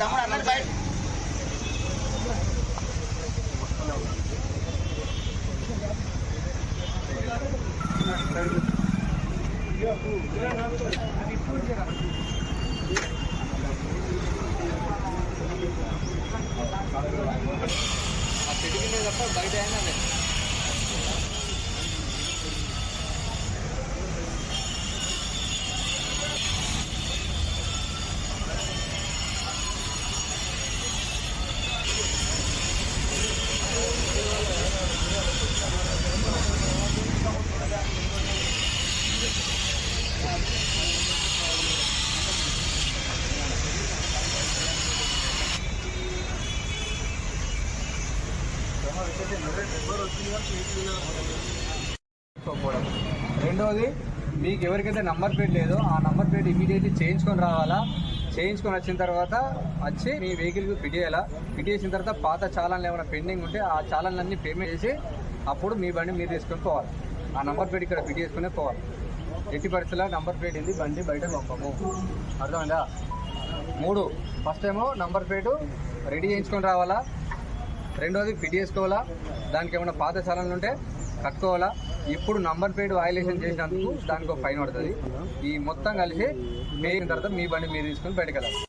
తమ్ముడు అన్నది బయట. ఆ చెట్టు కింద తప్ప బయట అయినా లేదు. రెండవది మీకు ఎవరికైతే నంబర్ ప్లేట్ లేదో ఆ నంబర్ ప్లేట్ ఇమీడియట్లీ చేయించుకొని రావాలా? చేయించుకొని వచ్చిన తర్వాత వచ్చి మీ వెహికల్కి ఫిట్ చేయాలా? ఫిట్ చేసిన తర్వాత పాత చాలాన్లు ఏమైనా పెండింగ్ ఉంటే ఆ చాలాన్లన్నీ పేమెంట్ చేసి అప్పుడు మీ బండి మీరు తీసుకొని పోవాలి. ఆ నంబర్ ప్లేట్ ఇక్కడ ఫిట్ చేసుకునే పోవాలి. ఎట్టి పరిస్థితుల్లో నంబర్ ప్లేట్ ఇది బండి బయట పంపము. అర్థమైందా? మూడు. ఫస్ట్ ఏమో నంబర్ ప్లేటు రెడీ చేయించుకొని రావాలా? రెండోది ఫిట్ చేసుకోవాలా? దానికి ఏమైనా పాత ఉంటే కట్టుకోవాలా? ఇప్పుడు నంబర్ ప్లేట్ వయలేషన్ చేసినందుకు దానికి ఒక ఫైన్ పడుతుంది. ఈ మొత్తం కలిసి మేయిన తర్వాత మీ బండి మీరు తీసుకొని బయటకు వెళ్ళాలి.